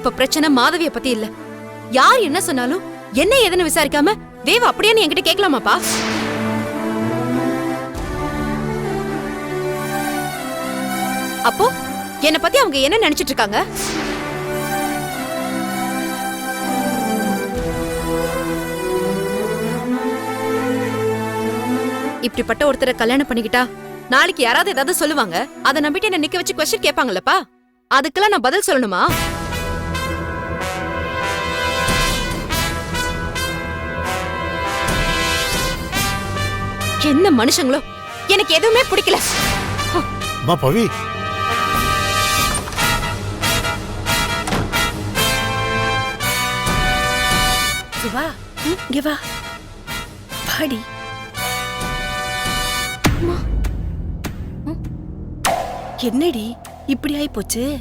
இப்ப பிரச்சனை மாதவிய பத்தி இல்ல. யார் என்ன சொன்னாலும் என்ன ஏதுன்னு விசாரிக்காம தேவ அப்படியே என்கிட்ட கேட்கலாமாப்பா? அப்போ என்ன பத்தி அவங்க என்ன நினைச்சிட்டு இருக்காங்க? இப்படிப்பட்ட ஒருத்தரை கல்யாணம் பண்ணிக்கிட்டா நாளைக்கு யாராவது ஏதாவது சொல்லுவாங்க. அதை நம்பிட்டு என்ன நிக்க வச்சு கொஸ்டின் கேட்பாங்கல்லப்பா. அதுக்கெல்லாம் நான் பதில் சொல்லணுமா? என்ன மனுஷங்களோ? எனக்கு எதுவுமே பிடிக்கல. அம்மா பவி. வா. இங்க வா. வாடி என்னடி? இப்படி ஆயி போச்சு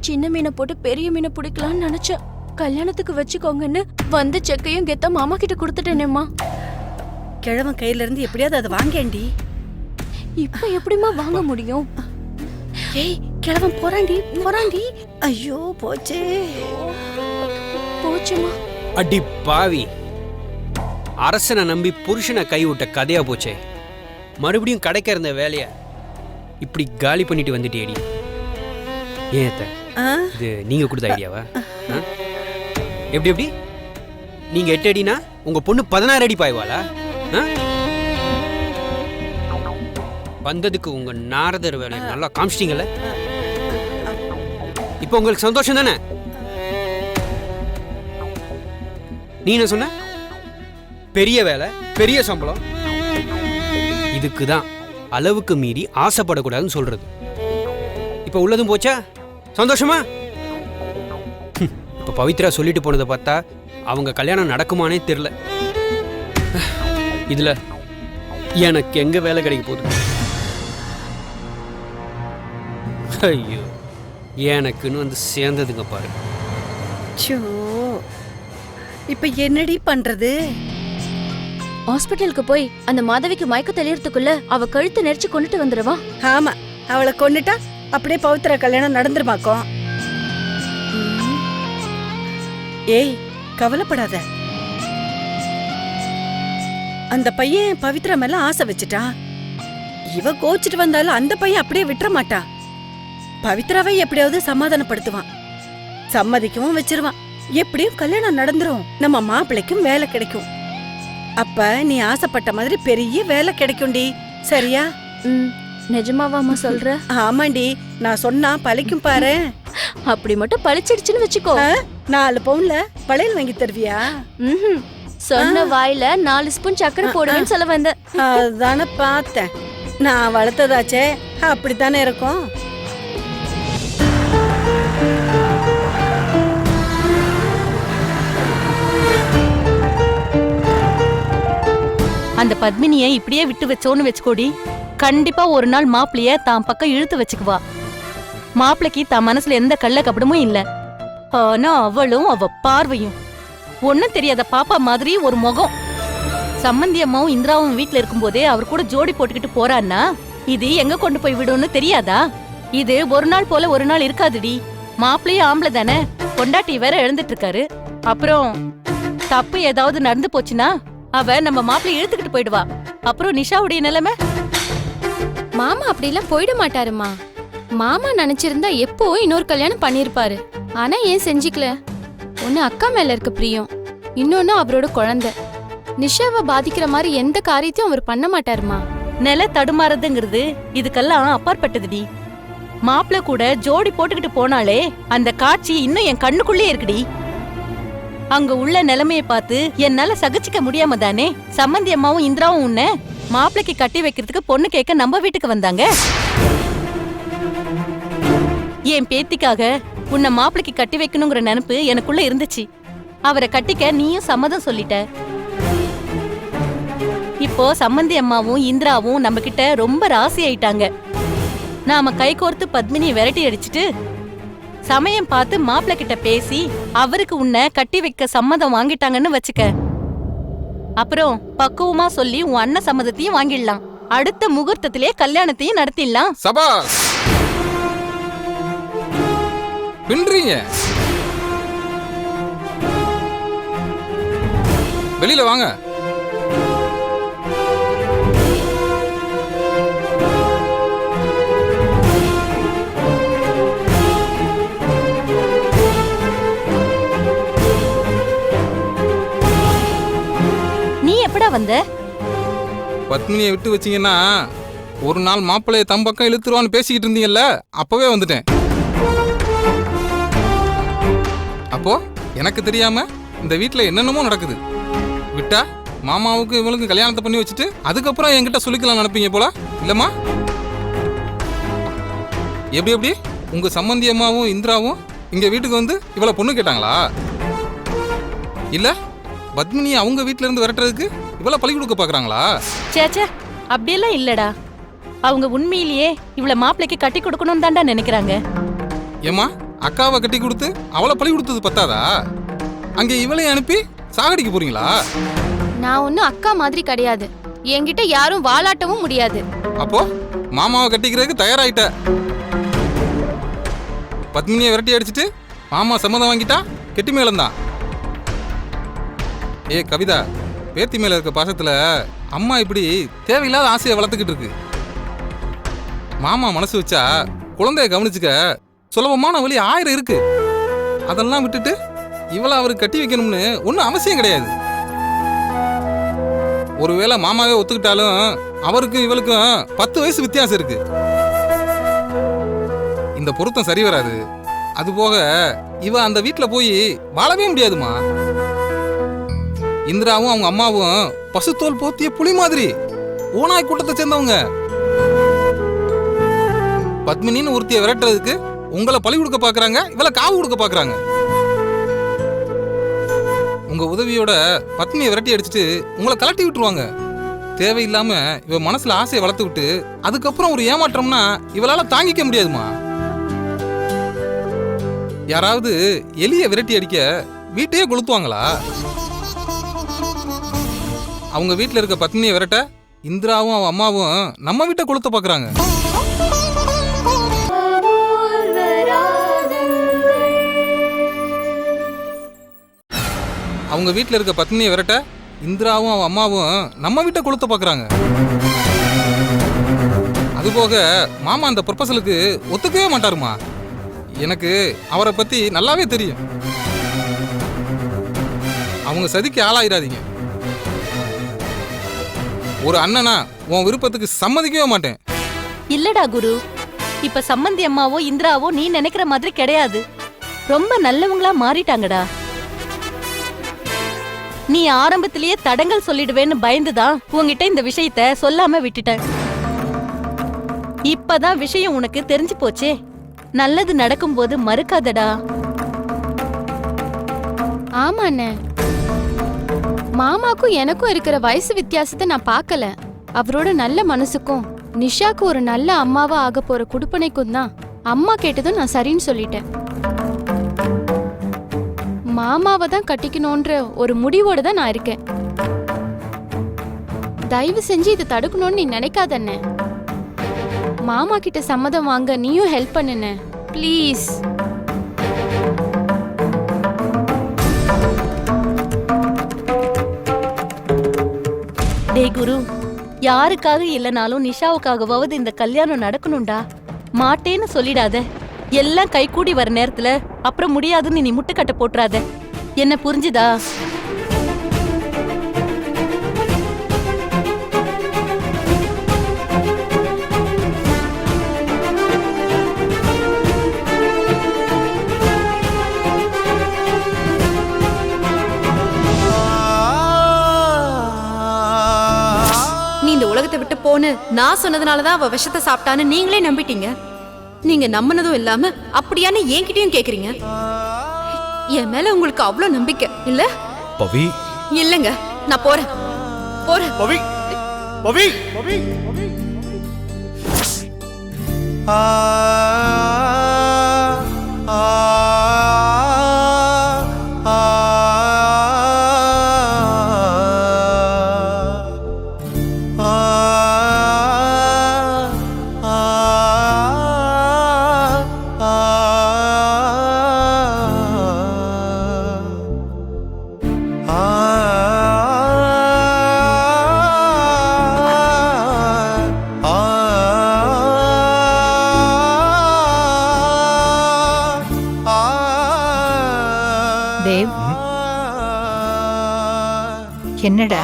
சின்ன மீனை போட்டு பெரிய மீனை பிடிக்கலாம்னு நினைச்சேன். கல்யாணத்துக்கு வச்சுக்கோங்கன்னு வந்து செக்கையும் கெத்த மாமா கிட்ட கொடுத்துட்டேனேம்மா. கிழவன் கையில இருந்து எப்படியாவது அதை வாங்கேண்டி. இப்ப எப்படிம்மா வாங்க முடியும்? ஏய் கிழவன் போறாண்டி போறாண்டி. ஐயோ போச்சே. போச்சுமா அடி பாவி. அரசனை நம்பி புருஷனை கைவிட்ட கதையா போச்சே. மறுபடியும் கிடைக்க இருந்த வேலைய இப்படி காலி பண்ணிட்டு வந்துட்டேடி ஏன் அத்தை? ஆ? இது நீங்க கொடுத்த ஐடியாவா? ஆ? எப்படி எப்படி? நீங்க எட்டு அடினா உங்க பொண்ணு பதினாறு அடி பாய்வாளா? வந்ததுக்கு உங்க நாரதர் வேலையை நல்லா காமிச்சிட்டீங்கல்ல? இப்போ உங்களுக்கு சந்தோஷம் தானே? நீ என்ன சொன்ன? பெரிய வேலை பெரிய சம்பளம். இதுக்கு தான் அளவுக்கு மீறி ஆசைப்படக்கூடாதுன்னு சொல்றது. இப்போ உள்ளதும் போச்சா? சந்தோஷமா? இப்போ பவித்ரா சொல்லிட்டு போனதை பார்த்தா அவங்க கல்யாணம் நடக்குமானே தெரில இதுல எனக்கு எங்க வேலை கிடைக்க போகுது? ஐயோ எனக்குன்னு வந்து சேர்ந்ததுங்க பாரு. ச்சோ இப்ப என்னடி பண்றது? ஹாஸ்பிட்டலுக்கு போய் அந்த மாதவிக்கு மயக்க தெளியறதுக்குள்ள அவ கழுத்தை நெரிச்சு கொண்டுட்டு வந்துடுவா ஆமா அவளை கொன்னுட்டா அப்படியே பவித்ரா கல்யாணம் நடந்துருமாக்கும். ஏய் கவலைப்படாத. அந்த பையன் பவித்ரா மேல ஆசை வச்சுட்டான் இவ கோச்சிட்டு வந்தாலும் அந்த பையன் அப்படியே விட்டுற மாட்டா. பவித்ராவை எப்படியாவது சமாதானப்படுத்துவான். சம்மதிக்கவும் வச்சிருவான். எப்படியும் கல்யாணம் நடந்துரும். நம்ம மாப்பிள்ளைக்கும் வேலை கிடைக்கும். அப்ப நீ ஆசைப்பட்ட மாதிரி பெரிய வேலை கிடைக்கும்டி. சரியா? நிஜமாவாமா சொல்ற? ஆமாண்டி நான் சொன்னா பழிக்கும் பாரு. அப்படி மட்டும் பழிச்சிடுச்சுன்னு வச்சுக்கோ? நாலு பவுன்ல வளையல் வாங்கி தருவியா. சொன்ன வாயில நாலு ஸ்பூன் சக்கரை போடுவேன்னு சொல்ல வந்த. அதானே பார்த்தேன். நான் வளர்த்ததாச்சே. அப்படித்தானே இருக்கும்? அந்த பத்மினியை இப்படியே விட்டு வச்சோன்னு வச்சுக்கோடி. கண்டிப்பா ஒரு நாள் மாப்பிளைய தான் பக்கம் இழுத்து வச்சுக்குவா. மாப்பிளைக்கு தான் மனசுல எந்த கள்ள கபடமும் இல்ல. ஆனா அவளும் அவ பார்வையும். ஒன்னும் தெரியாத பாப்பா மாதிரி ஒரு முகம். சம்மந்தி அம்மாவும் இந்திராவும் வீட்ல இருக்கும்போதே அவர் கூட ஜோடி போட்டுக்கிட்டு போறான்னா? இது எங்க கொண்டு போய் விடும்னு தெரியாதா? இது ஒரு நாள் போல ஒரு நாள் இருக்காதுடி. மாப்பிள்ளையும் ஆம்பளை தானே? பொண்டாட்டி வேற எழுந்துட்டு இருக்காரு அப்புறம் தப்பு ஏதாவது நடந்து போச்சுன்னா அவ நம்ம மாப்பிள்ளை இழுத்துக்கிட்டு போயிடுவா. அப்புறம் நிஷாவுடைய நிலைமை? மாமா அப்படிலாம் போயிட மாட்டாருமா மாமா நினைச்சிருந்தா எப்போ இன்னொரு கல்யாணம் பண்ணிருப்பாரு ஆனா ஏன் செஞ்சுக்கல? ஒன்று அக்கா மேல இருக்க பிரியம். இன்னொன்னு அவரோட குழந்தை. நிஷாவை பாதிக்கிற மாதிரி எந்த காரியத்தையும் அவர் பண்ண மாட்டாருமா? நில தடுமாறுதுங்கிறது இதுக்கெல்லாம் அப்பாற்பட்டதுடி. மாப்பிள கூட ஜோடி போட்டுக்கிட்டு போனாலே அந்த காட்சி இன்னும் என் கண்ணுக்குள்ளே இருக்குடி. அங்க உள்ள நிலைமைய பார்த்து என்னால சகிச்சுக்க முடியாம தானே சம்மந்தி அம்மாவும் இந்திராவும் உன்ன மாப்பிளைக்கு கட்டி வைக்கிறதுக்கு பொண்ணு கேட்க நம்ம வீட்டுக்கு வந்தாங்க? என் பேத்திக்காக உன்னை மாப்பிளைக்கு கட்டி வைக்கணுங்கிற நினைப்பு எனக்குள்ள இருந்துச்சு. அவரை கட்டிக்க நீயும் சம்மதம் சொல்லிட்ட. இப்போ சம்மந்தி அம்மாவும் இந்திராவும் நம்ம கிட்ட ரொம்ப ராசி ஆயிட்டாங்க. நாம கை கோர்த்து பத்மினியை விரட்டி அடிச்சிட்டு சமயம் பார்த்து மாப்பிள்ளை கிட்ட பேசி அவருக்கு உன்னை கட்டி வைக்க சம்மதம் வாங்கிட்டாங்கன்னு வச்சுக்க. அப்புறம் பக்குவமா சொல்லி உன் அண்ணன் சம்மதத்தையும் வாங்கிடலாம். அடுத்த முகூர்த்தத்திலே கல்யாணத்தையும் நடத்திடலாம். சபாஸ் பின்றீங்க வெளியில வாங்க. நீ எப்படா வந்த? பத்மினியை விட்டு வச்சீங்கன்னா ஒரு நாள் மாப்பிள்ளைய தம் பக்கம் இழுத்துருவான்னு பேசிக்கிட்டு இருந்தீங்கல்ல அப்பவே வந்துட்டேன். அப்போ எனக்கு தெரியாம இந்த வீட்ல என்னென்னமோ நடக்குது. விட்டா மாமாவுக்கு இவளுக்கு கல்யாணத்தை பண்ணி வச்சுட்டு அதுக்கப்புறம் என்கிட்ட சொல்லிக்கலாம் நினைப்பீங்க போல. இல்லம்மா? எப்படி எப்படி? உங்க சம்மந்தி அம்மாவும் இந்திராவும் இங்க வீட்டுக்கு வந்து இவளை பொண்ணு கேட்டாங்களா? இல்ல பத்மினியை அவங்க வீட்ல இருந்து விரட்டுறதுக்கு இவளை பழி கொடுக்க பாக்குறாங்களா? சேச்சே அப்படியெல்லாம் இல்லடா. அவங்க உண்மையிலேயே இவள மாப்பிளைக்கு கட்டி கொடுக்கணும்னு தான்டா நினைக்கிறாங்க. ஏம்மா அக்காவை கட்டி கொடுத்து அவளை பழி கொடுத்தது பத்தாதா? அங்க இவளையும் அனுப்பி சாகடிக்க போறீங்களா? நான் ஒன்னும் அக்கா மாதிரி கிடையாது. என்கிட்ட யாரும் வாலாட்டவும் முடியாது. அப்போ மாமாவை கட்டிக்கிறதுக்கு தயாராயிட்ட. பத்மினியை விரட்டி அடிச்சிட்டு மாமா சம்மதம் வாங்கிட்டா கெட்டி மேளம்தான். ஏ கவிதா பேத்தி மேல இருக்க பாசத்துல அம்மா இப்படி தேவையில்லாத ஆசையை வளர்த்துக்கிட்டு இருக்கு. மாமா மனசு வச்சா குழந்தைய கவனிச்சுக்க சுலபமான வழி ஆயிரம் இருக்கு. அதெல்லாம் விட்டுட்டு இவளை அவருக்கு கட்டி வைக்கணும்னு ஒன்றும் அவசியம் கிடையாது. ஒருவேளை மாமாவே ஒத்துக்கிட்டாலும் அவருக்கும் இவளுக்கும் பத்து வயசு வித்தியாசம் இருக்கு. இந்த பொருத்தம் சரி வராது. அது போக இவ அந்த வீட்டில் போய் வாழவே முடியாதுமா. இந்திராவும் அவங்க அம்மாவும் பசுத்தோல் போத்திய புலி மாதிரி ஓனாய் கூட்டத்தை சேர்ந்தவங்க. பத்மினின்னு ஒருத்திய விரட்டுறதுக்கு உங்களை பழி கொடுக்க பார்க்குறாங்க இவளை காவு கொடுக்க பார்க்குறாங்க உங்கள் உதவியோட பத்னியை விரட்டி அடிச்சுட்டு உங்களை கலட்டி விட்டுருவாங்க. தேவையில்லாமல் இவ மனசில் ஆசையை வளர்த்து விட்டு அதுக்கப்புறம் ஒரு ஏமாற்றம்னா இவளால் தாங்கிக்க முடியாதுமா? யாராவது எலியை விரட்டி அடிக்க வீட்டையே கொளுத்துவாங்களா? அவங்க வீட்டில் இருக்க பத்னியை விரட்ட இந்திராவும் அவன் அம்மாவும் நம்ம வீட்டை கொளுத்த பார்க்குறாங்க அவங்க வீட்டில் இருக்க பத்னியை விரட்ட இந்திராவும் அவன் அம்மாவும் நம்ம வீட்டை கொளுத்த பார்க்குறாங்க அதுபோக மாமா அந்த ப்ரொபசலுக்கு ஒத்துக்கவே மாட்டாருமா? எனக்கு அவரை பற்றி நல்லாவே தெரியும். அவங்க சதிக்கு ஆளாயிராதீங்க. ஒரு அண்ணனா உன் விருப்பத்துக்கு சம்மதிக்கவே மாட்டேன். இல்லடா குரு. இப்ப சம்மந்தி அம்மாவோ இந்திராவோ நீ நினைக்கிற மாதிரி கிடையாது. ரொம்ப நல்லவங்களா மாறிட்டாங்கடா. நீ ஆரம்பத்திலேயே தடங்கல் சொல்லிடுவேன்னு பயந்துதான் உங்ககிட்ட இந்த விஷயத்த சொல்லாம விட்டுட்டேன். இப்பதான் விஷயம் உனக்கு தெரிஞ்சு போச்சே. நல்லது நடக்கும்போது மறுக்காதடா. ஆமாண்ணே. மாமாக்கும் எனக்கும் இருக்கிற வயசு வித்தியாசத்தை நான் பார்க்கல. அவரோட நல்ல மனசுக்கும் நிஷாக்கு ஒரு நல்ல அம்மாவா ஆக போற குடுப்பனைக்கும் தான் அம்மா கேட்டதும் நான் சரின்னு சொல்லிட்டேன். மாமாவை தான் கட்டிக்கணும்ன்ற ஒரு முடிவோடு தான் நான் இருக்கேன். தயவு செஞ்சு இதை தடுக்கணும்னு நீ நினைக்காத அண்ணே மாமா கிட்ட சம்மதம் வாங்க நீயும் ஹெல்ப் பண்ணுன ப்ளீஸ் டேய் குரு யாருக்காக இல்லைனாலும் நிஷாவுக்காகவாவது இந்த கல்யாணம் நடக்கணும்டா. மாட்டேன்னு சொல்லிடாத. எல்லாம் கைகூடி வர நேரத்துல அப்புறம் முடியாதுன்னு நீ முட்டுக்கட்டை போட்டுறாத. என்ன புரிஞ்சுதா? நீ இந்த உலகத்தை விட்டு போன்னு நான் சொன்னதுனாலதான் அவ விஷத்தை சாப்பிட்டான்னு நீங்களே நம்பிட்டீங்க. நீங்க நம்பினதும் இல்லாம அப்படியான்னு என்கிட்டயும் கேக்குறீங்க. என் மேல உங்களுக்கு அவ்வளவு நம்பிக்கை இல்ல? பவி. இல்லங்க நான் போறேன். போறேன். பவி. பவி. பவி ஆ ஆ. என்னடா?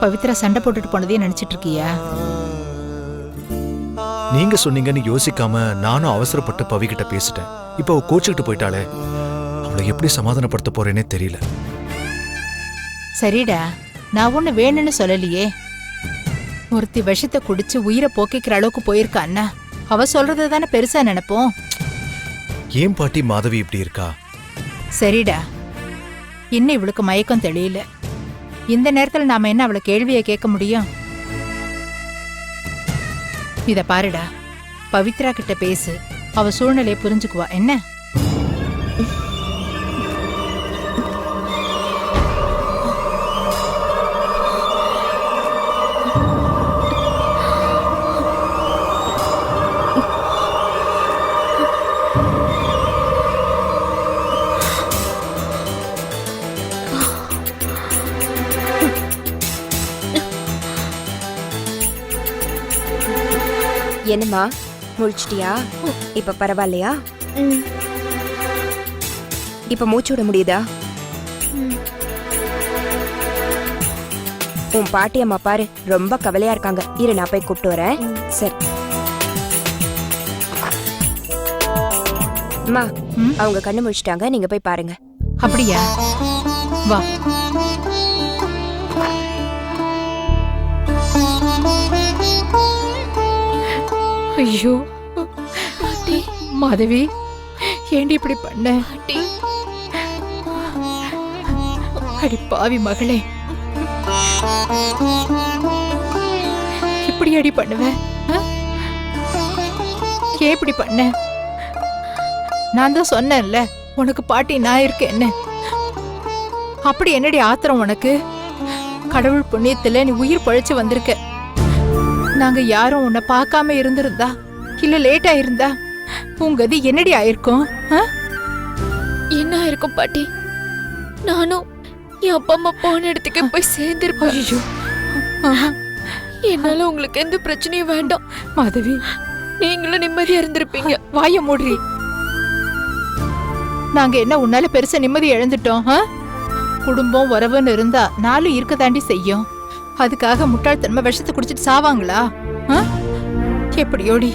பவித்ரா சண்டை போட்டுட்டு போனதையே நினைச்சிட்டு இருக்கியா நீங்க சொன்னீங்கன்னு யோசிக்காம நானும் அவசரப்பட்டு பவி கிட்ட பேசிட்டேன். இப்போ அவ கோச்சுக்கிட்டு போயிட்டாளே. அவளை எப்படி சமாதானப்படுத்த போறேனே தெரியல. சரிடா. நான் ஒண்ணு வேணும்னு சொல்லலையே. ஒருத்தி விஷத்தை குடிச்சு உயிரை போக்கிக்கிற அளவுக்கு போயிருக்கான்னா அவ சொல்றதை தானே பெருசா நினைப்போம். ஏன் பாட்டி மாதவி இப்படி இருக்கா? சரிடா. இன்னும் இவளுக்கு மயக்கம் தெளியல. இந்த நேரத்தில் நாம என்ன அவளை கேள்வியை கேட்க முடியும்? இத பாருடா. பவித்ரா கிட்ட பேசு. அவ சூழ்நிலையை புரிஞ்சுக்குவா. என்ன? என்னம்மா? முழிச்சிட்டியா? இப்ப பரவாயில்லையா? இப்ப மூச்சு விட முடியுதா? உன் பாட்டி அம்மா பாரு ரொம்ப கவலையா இருக்காங்க. இரு நான் போய் கூப்பிட்டு வரேன். சரி. அம்மா? அவங்க கண்ணு முழிச்சிட்டாங்க. நீங்க போய் பாருங்க. அப்படியா? வா. ஐயோ. மாதவி ஏண்டி இப்படி பண்ண? அடி பாவி மகளே. இப்படி அடி பண்ணுவ? ஆ? ஏன் இப்படி பண்ண? நான் தான் சொன்னேன்ல உனக்கு பாட்டி நான் இருக்கேன்னு. அப்படி என்னடி ஆத்திரம் உனக்கு? கடவுள் புண்ணியத்துல நீ உயிர் பழைச்சு வந்திருக்க. நாங்க யாரும் உன்னை பார்க்காம இருந்திருந்தா? இல்ல லேட்டா இருந்தா உன் கதி என்னடி ஆயிருக்கும்? என்ன ஆயிருக்கும் பாட்டி? நானும் என் அப்பா அம்மா போன இடத்துக்கே போய் சேர்ந்திருப்பேன். என்னால உங்களுக்கு எந்த பிரச்சனையும் வேண்டாம். மாதவி. நீங்களும் நிம்மதியா இருந்திருப்பீங்க. வாய மூடுறி. நாங்க என்ன உன்னால பெருசா நிம்மதி இழந்துட்டோம்? குடும்பம் உறவுன்னு இருந்தா நாலும் இருக்க தாண்டி செய்யும். அதுக்காக முட்டாள்தனமா விஷத்தை குடிச்சிட்டு சாவாங்களா? ஆ? எப்படியோடி?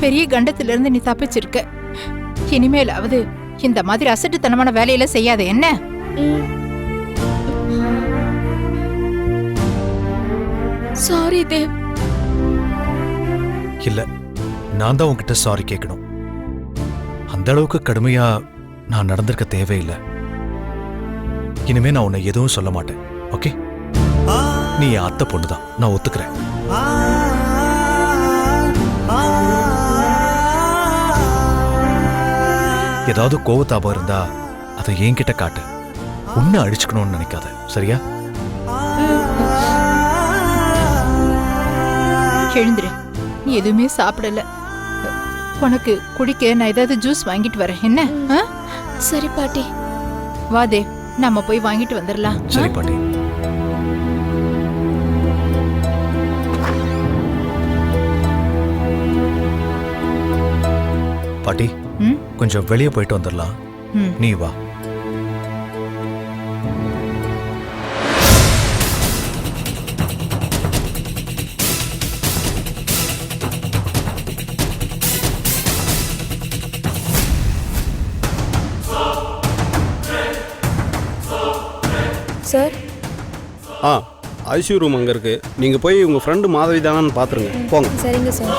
பெரிய கண்டத்துல இருந்து நீ தப்பிச்சிருக்க. இனிமேலாவது இந்த மாதிரி அசட்டுத்தனமான வேலையில செய்யாத என்ன? சாரி தேவ் இல்ல நான் தான் உன்கிட்ட சாரி கேட்கணும் அந்த அளவுக்கு கடுமையா நான் நடந்திருக்க தேவையில்லை. இனிமே நான் உன்னை எதுவும் சொல்ல மாட்டேன் ஓகே நீ என் அத்தை பொண்ணுதான். நான் ஒத்துக்கிறேன். ஏதாவது கோவத்தாபம் இருந்தா அதை என்கிட்ட காட்டு. உன்னை அழிச்சுக்கணும்னு நினைக்காத. சரியா? எழுந்துரு. நீ எதுவுமே சாப்பிடல. உனக்கு குடிக்க நான் ஏதாவது ஜூஸ் வாங்கிட்டு வரேன். என்ன? ஆ? சரி பாட்டி. வா தேவ் நம்ம போய் வாங்கிட்டு வந்துடலாம்? சரி பாட்டி. பாட்டி ம்? கொஞ்சம் வெளியே போயிட்டு வந்துடலாம். நீ வா. சார்? ஆ ஐசியூ ரூம் அங்கே இருக்கு. நீங்கள் போய் உங்கள் ஃப்ரெண்டு மாதவி தானான்னு பார்த்துருங்க போங்க சரிங்க சார்.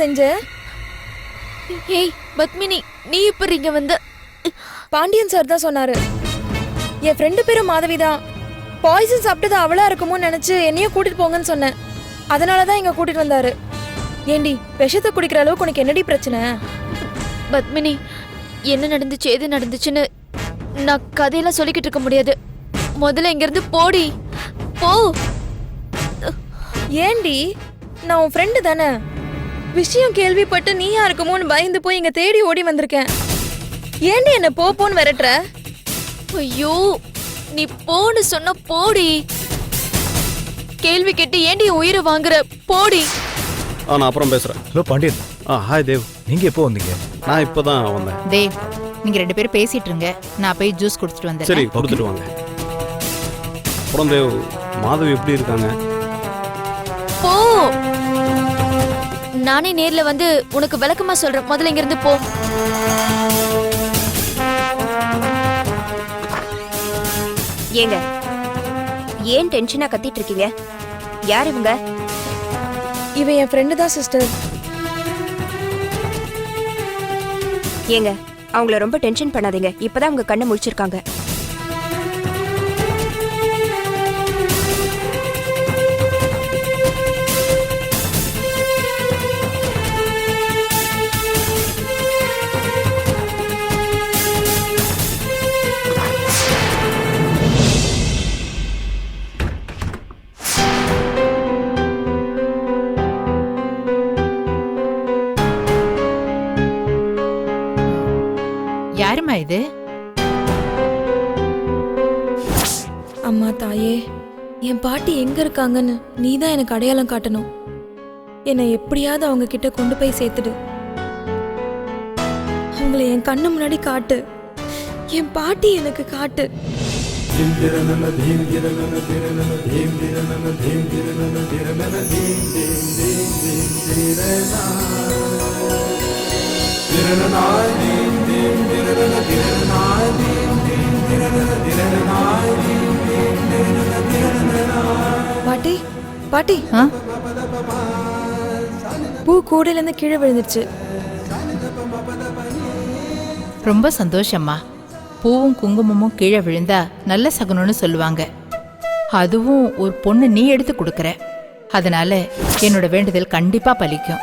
செஞ்ச? ஏய் பத்மினி நீ இப்ப இங்க வந்த பாண்டியன் சார் தான் சொன்னாரு. என் ஃப்ரெண்டு பேரும் மாதவி தான் பாய்சன் சாப்பிட்டது அவளா இருக்குமோன்னு நினைச்சு என்னையும் கூட்டிட்டு போங்கன்னு சொன்னேன். அதனால தான் இங்க கூட்டிட்டு வந்தாரு. ஏண்டி விஷத்தை குடிக்கிற அளவுக்கு உனக்கு என்னடி பிரச்சனை? பத்மினி என்ன நடந்துச்சு எது நடந்துச்சுன்னு நான் கதையெல்லாம் சொல்லிக்கிட்டு இருக்க முடியாது. முதல்ல இங்கிருந்து போடி. போ. ஏண்டி நான் உன் ஃப்ரெண்டு தானே? விஷயம் கேள்விப்பட்டு நீயா இருக்குமோன்னு பயந்து போய் இங்க தேடி ஓடி வந்திருக்கேன். ஏண்டி என்ன போ போன்னு விரட்டுற? ஐயோ நீ போன்னு சொன்ன போடி. கேள்வி கேட்டு ஏண்டி உயிரை வாங்குற? போடி. ஆ நான் அப்புறம் பேசுகிறேன் ஹலோ பாண்டியன். ஆ ஹாய் தேவ். நீங்க எப்போ வந்தீங்க? நான் இப்போ தான் வந்தேன். தேவ் நீங்க ரெண்டு பேரும் பேசிட்டு இருங்க. நான் போய் ஜூஸ் குடிச்சிட்டு வந்தேன். சரி கொடுத்துட்டு வாங்க. அப்புறம் தேவ் மாதவி எப்படி இருக்காங்க? நானே நேர்ல வந்து உனக்கு விளக்கமா சொல்றேன். முதல்ல இங்கிருந்து போ. ஏங்க ஏன் டென்ஷனா கத்திட்டு இருக்கீங்க யார் இவங்க? இவன் என் ஃப்ரெண்டு தான் சிஸ்டர் ஏங்க அவங்கள ரொம்ப டென்ஷன் பண்ணாதீங்க. இப்பதான் அவங்க கண்ணை முழிச்சிருக்காங்க. பாட்டி எங்க இருக்காங்கன்னு நீ தான் எனக்கு அடையாளம் காட்டணும். என்னை எப்படியாவது அவங்க கிட்ட கொண்டு போய் சேர்த்துடு. அவங்களை என் கண்ணு முன்னாடி காட்டு. என் பாட்டி எனக்கு காட்டு. பாட்டி பாட்டி? பூ கூடையில இருந்து கீழே விழுந்துருச்சு. ரொம்ப சந்தோஷம்மா. பூவும் குங்குமமும் கீழே விழுந்தா நல்ல சகுனம்னு சொல்லுவாங்க. அதுவும் ஒரு பொண்ணு நீ எடுத்து கொடுக்கற. அதனால என்னோட வேண்டுதல் கண்டிப்பா பலிக்கும்.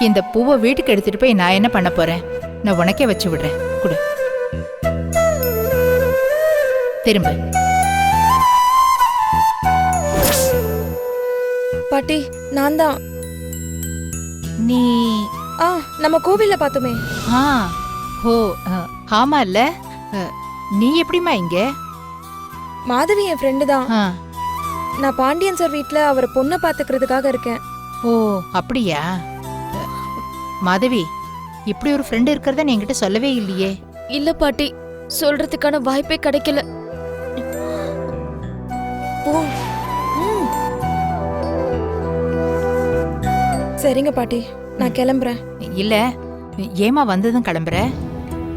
இந்த பூவை வீட்டுக்கு எடுத்துட்டு போய் நான் என்ன பண்ண போறேன்? நான் உனக்கே வச்சு விடுறேன். கொடு. திரும்ப. பாட்டி நான் தான் நீ ஆ நம்ம கோவில்ல பார்த்தோமே ஆ ஓ ஆமா இல்ல? நீ எப்படிம்மா இங்க? மாதவி என் ஃப்ரெண்டு தான். ஆ, நான் பாண்டியன் சார் வீட்ல அவரை பொண்ணை பாத்துக்கிறதுக்காக இருக்கேன். ஓ அப்படியா? மாதவி இப்படி ஒரு ஃப்ரெண்ட் இருக்கிறத நீ என்கிட்ட சொல்லவே இல்லையே. இல்ல பாட்டி சொல்றதுக்கான வாய்ப்பே கிடைக்கல. போ. சரிங்க பாட்டி நான் கிளம்புறேன். இல்ல ஏமா வந்ததும் கிளம்புற?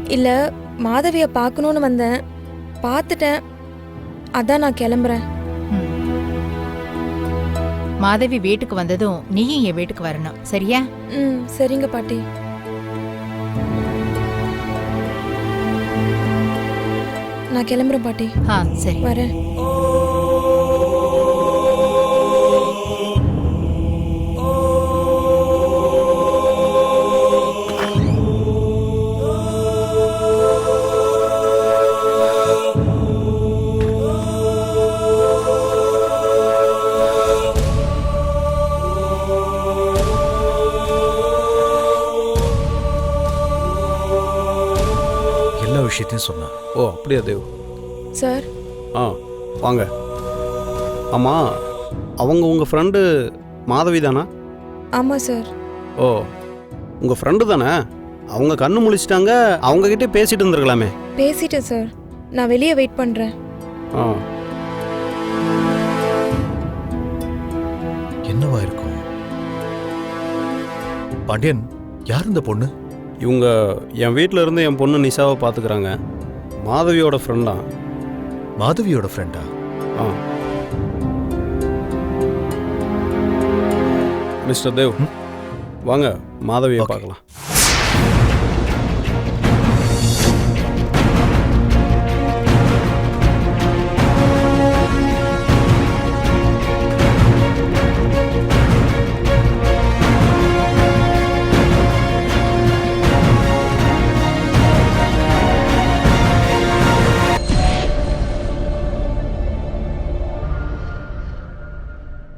இல்ல மாதவிய பார்க்கணும்னு வந்தேன். பார்த்துட்டேன். அதான் நான் கிளம்புறேன். ம். மாதவி வீட்டுக்கு வந்ததும் நீயும் என் வீட்டுக்கு வரணும் சரியா? ம் சரிங்க பாட்டி. நான் கிளம்புறேன் பாட்டி. ஆ சரி. வரேன். விஷயத்தையும் சொன்னான். ஓ அப்படியா தேவ்? சார். ஆ வாங்க. ஆமாம் அவங்க உங்கள் ஃப்ரெண்டு மாதவி தானா? ஆமா சார். ஓ உங்கள் ஃப்ரெண்டு தானே? அவங்க கண்ணு முழிச்சிட்டாங்க அவங்கக்கிட்டே பேசிட்டு இருந்திருக்கலாமே. பேசிட்டேன் சார். நான் வெளியே வெயிட் பண்றேன். ஆ. என்னவா இருக்கும்? பாண்டியன் யார் இந்த பொண்ணு? இவங்க என் வீட்டில் இருந்து என் பொண்ணு நிஷாவை பார்த்துக்கிறாங்க மாதவியோட ஃப்ரெண்டா மாதவியோட ஃப்ரெண்டா ஆ? மிஸ்டர் தேவ் வாங்க மாதவியை. பார்க்கலாம்.